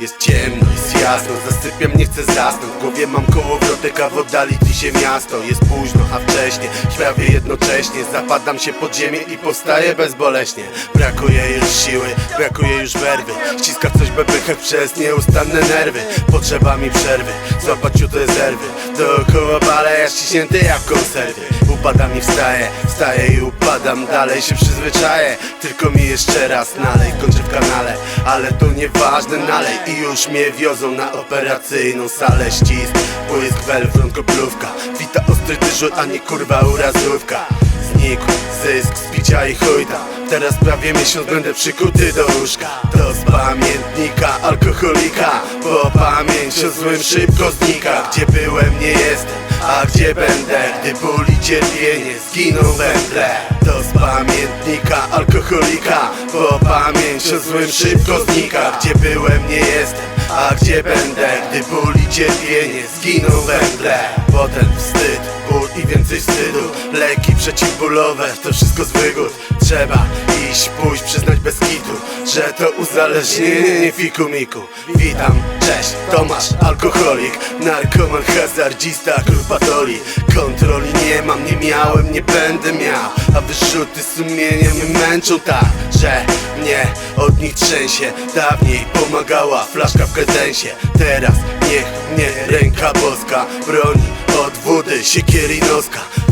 jest ciemno, jest jasno Zasypiam, nie chcę zasnąć. W głowie mam kołowrotek, a w oddali się miasto. Jest późno, a wcześnie Śpiawię jednocześnie. Zapadam się pod ziemię i powstaję bezboleśnie. Brakuje już siły, brakuje już werwy. Ściska coś bebechę przez nieustanne nerwy. Potrzeba mi przerwy, złapać ciut rezerwy. Dookoła bale, ja ściśnięty jak konserwy. Upadam i wstaję, wstaję i upadam. Dalej się przyzwyczaję, tylko mi jeszcze raz nalej. Kończę w kanale, ale to nieważne. Nalej i już mnie wiozą na operacyjną salę Ścisk, błysk, welfront, koplówka. Wita ostry dyżur, a nie kurwa urazówka. Znikł zysk z picia i chujta. Teraz prawie miesiąc będę przykuty do łóżka. To z pamiętnika alkoholika Bo pamięć o złym szybko znika. Gdzie byłem nie jestem, a gdzie będę Gdy ból i cierpienie zginą we mgle. To z pamiętnika alkoholika Bo pamięć o złym szybko znika. Gdzie byłem nie jestem, a gdzie będę Gdy ból i cierpienie zginą we mgle. Potem wstyd, ból i więcej wstydu. Leki przeciwbólowe, to wszystko z wygód. Trzeba iść, pójść, przyznać bez kitu Że to uzależnienie, nie fiku miku. Witam, cześć, Tomasz, alkoholik Narkoman, hazardzista, król patoli Kontroli nie mam, nie miałem, nie będę miał. A wyrzuty sumienia mnie męczą tak Że mnie od nich trzęsie. Dawniej pomagała flaszka w kredensie. Teraz niech mnie ręka boska Broni od wody, siekiery i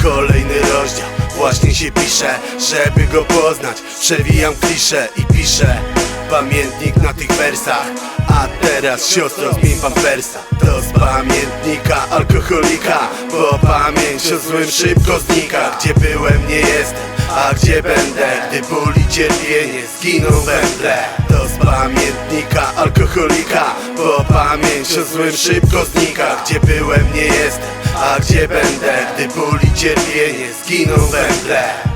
Kolejny rozdział właśnie się pisze Żeby go poznać. Przewijam klisze i piszę Pamiętnik na tych wersach. A teraz siostro zmień pampersa. To z pamiętnika alkoholika Bo pamięć o złym szybko znika. Gdzie byłem nie jestem, a gdzie będę Gdy ból i cierpienie zginą mgle. To z pamiętnika alkoholika Bo pamięć o złym szybko znika. Gdzie byłem nie jestem, a gdzie będę Gdy ból i cierpienie zginą mgle